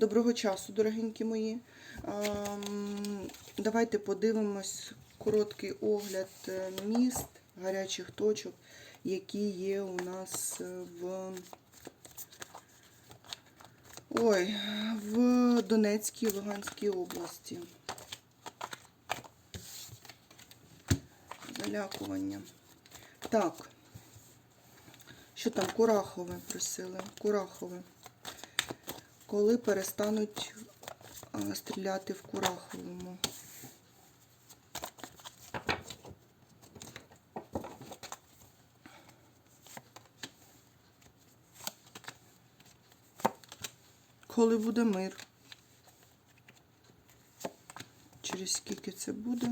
Доброго часу, дорогенькі мої. Ем, Давайте подивимось короткий огляд е, міст, гарячих точок, які є у нас е, в, Ой, в Донецькій Луганській області. Залякування. Так. Що там? Курахове просили. Курахове. Коли перестануть стріляти в Кураховому. Коли буде мир? Через скільки це буде?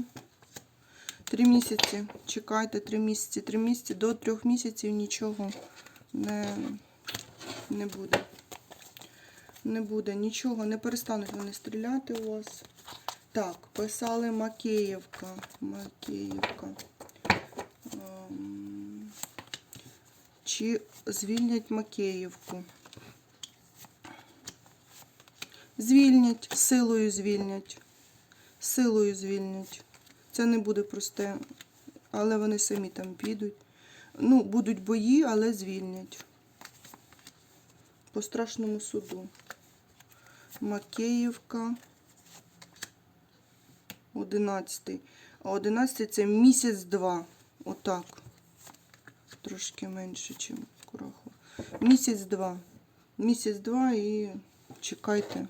Три місяці. Чекайте, три місяці. Три місяці до трьох місяців нічого не, не буде. Не буде нічого, не перестануть вони стріляти у вас. Так, писали Макеївка. Макеївка. Ем, Чи звільнять Макеївку? Звільнять, силою звільнять. Силою звільнять. Це не буде просте, але вони самі там підуть. Ну, будуть бої, але звільнять. По страшному суду. Макеївка. 11. А 11 це місяць-два. Отак. Трошки менше, ніж Курахова. Місяць-два. Місяць-два і чекайте.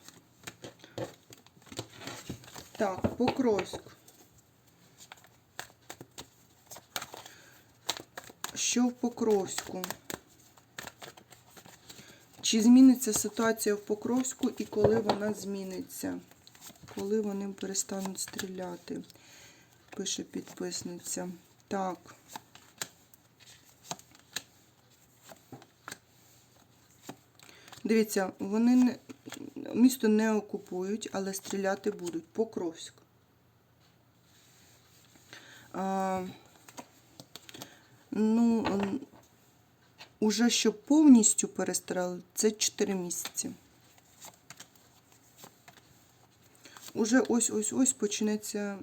Так, Покровськ. Що в Покровську? Чи зміниться ситуація в Покровську і коли вона зміниться? Коли вони перестануть стріляти? Пише підписниця. Так. Дивіться, вони не, місто не окупують, але стріляти будуть. Покровськ. А, ну, уже щоб повністю перестріляли, це 4 місяці. Уже ось-ось-ось почнеться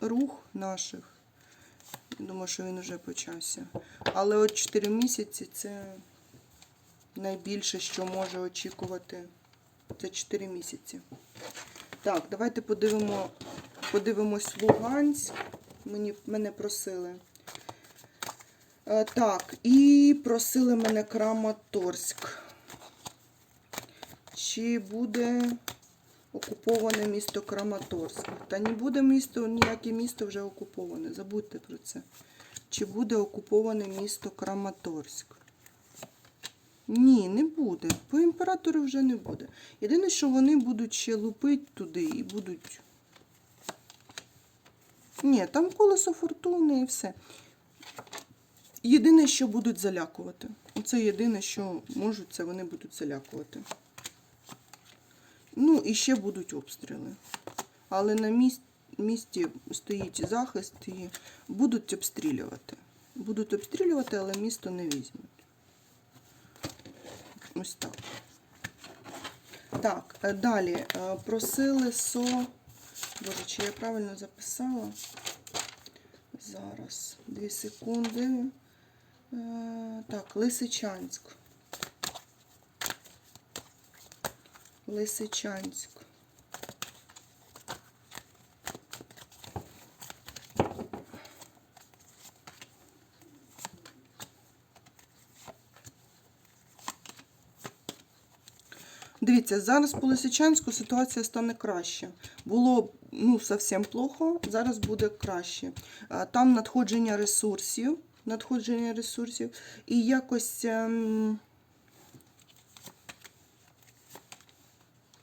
рух наших. Думаю, що він вже почався. Але от 4 місяці це найбільше, що може очікувати. Це 4 місяці. Так, давайте подивимо, подивимось Луганськ. Мені, мене просили. Е, Так, і просили мене Краматорськ. Чи буде окуповане місто Краматорськ? Та не буде місто, ніяке місто вже окуповане. Забудьте про це. Чи буде окуповане місто Краматорськ? Ні, не буде. По імператору вже не буде. Єдине, що вони будуть ще лупити туди і будуть. Ні, там колесо фортуни і все. Єдине, що будуть залякувати. Оце єдине, що можуть, це вони будуть залякувати. Ну, і ще будуть обстріли. Але на місці, місці стоїть захист і будуть обстрілювати. Будуть обстрілювати, але місто не візьмуть. Ось так. Так, е, далі. е, Просили СО. Боже, чи я правильно записала? Зараз. Дві секунди. Е, Так, Лисичанськ. Лисичанськ. Дивіться, зараз по Лисичанську ситуація стане краще. Було ну, зовсім плохо, зараз буде краще. Там надходження ресурсів, надходження ресурсів і якось. Ем...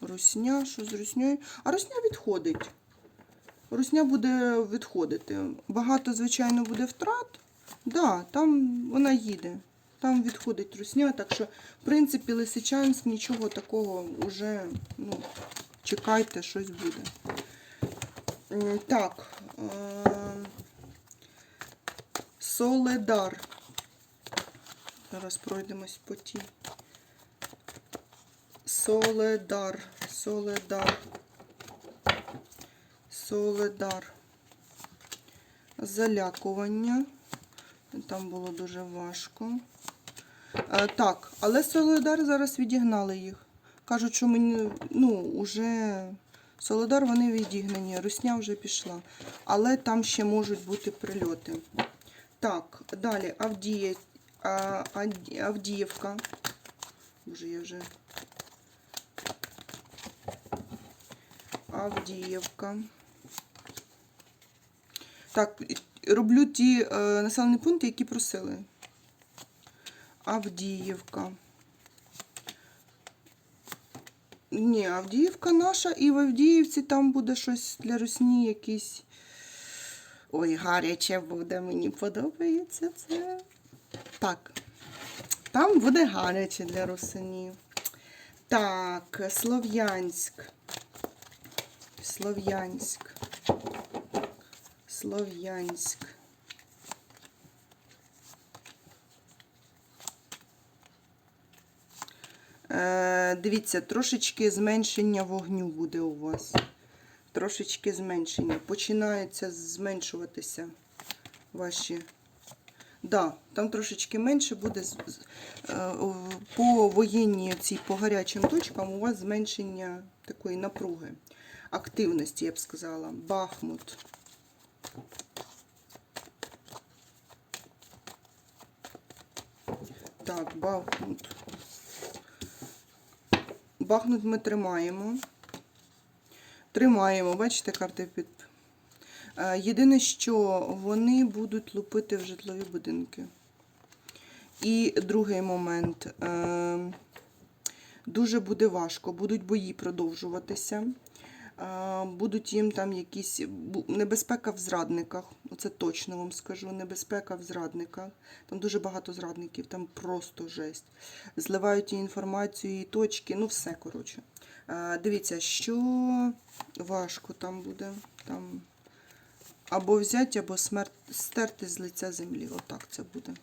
Русня, що з руснею? А русня відходить. Русня буде відходити. Багато, звичайно, буде втрат. Да, там вона їде. Там відходить русня, так що, в принципі, Лисичанськ нічого такого вже, ну, чекайте, щось буде. Так. Соледар. Зараз пройдемось по тій. Соледар. Соледар. Соледар. Залякування. Там було дуже важко. Е, так, але Соледар зараз відігнали їх. Кажуть, що мені, ну, уже Соледар вони відігнані, Русня вже пішла. Але там ще можуть бути прильоти. Так, далі Авдіє, а, Авдіївка. Боже, я вже. Авдіївка. Так, роблю ті е, населені пункти, які просили. Авдіївка. Ні, Авдіївка наша, і в Авдіївці там буде щось для Русні якийсь. Ой, гаряче буде, мені подобається це. Так. Там буде гаряче для русинів. Так, Слов'янськ. Слов'янськ. Слов'янськ. Е, дивіться, трошечки зменшення вогню буде у вас. Трошечки зменшення. Починаються зменшуватися ваші. Да, там трошечки менше буде е, по воєнній цій, по гарячим точкам у вас зменшення такої напруги, активності, я б сказала. Бахмут. Так, Бахмут. Бахмут ми тримаємо. Тримаємо, бачите, карти під. Е, Єдине, що вони будуть лупити в житлові будинки. І другий момент. е, Дуже буде важко, будуть бої продовжуватися. Е, Будуть їм там якісь небезпека в зрадниках. Оце точно вам скажу. Небезпека в зрадниках. Там дуже багато зрадників, там просто жесть. Зливають і інформацію, і точки, ну все коротше. Дивіться, що важко там буде. Там або взяти, або смерть, стерти з лиця землі. Отак це буде.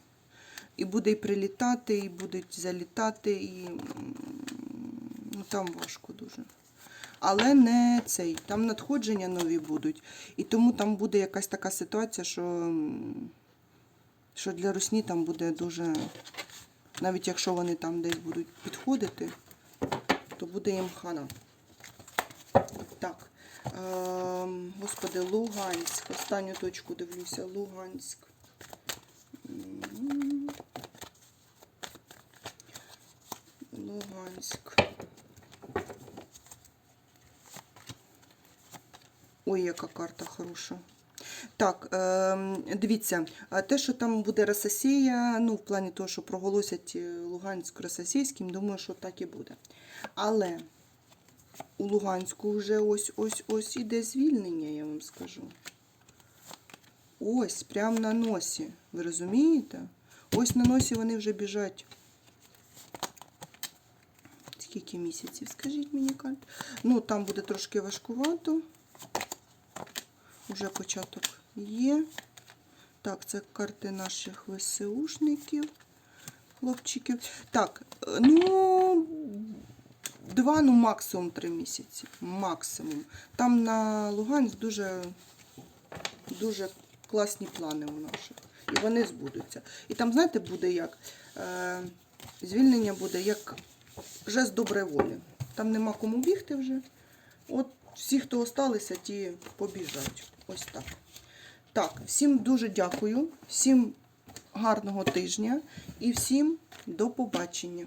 І буде і прилітати, і будуть залітати, і ну, там важко дуже. Але не цей. Там надходження нові будуть. І тому там буде якась така ситуація, що, що для русні там буде дуже. Навіть якщо вони там десь будуть підходити, буде їм хана. Так. Ем, господи, Луганськ. Останню точку дивлюся. Луганськ. Луганськ. Ой, яка карта хороша. Так, ем, дивіться, те, що там буде Рососія, ну, в плані того, що проголосять е, Луганськ російським, думаю, що так і буде. Але у Луганську вже ось-ось-ось іде звільнення, я вам скажу. Ось, прямо на носі. Ви розумієте? Ось на носі вони вже біжать. Скільки місяців, скажіть мені, Кать? Ну, там буде трошки важкувато. Уже початок є. Так, це карти наших ВСУшників, хлопчиків. Так, ну, два, ну максимум три місяці. Максимум. Там на Луганськ дуже, дуже класні плани у наших. І вони збудуться. І там, знаєте, буде як? Е, звільнення буде як жест доброї волі. Там нема кому бігти вже. От всі, хто осталися, ті побіжать. Ось так. Так, всім дуже дякую, всім гарного тижня і всім до побачення.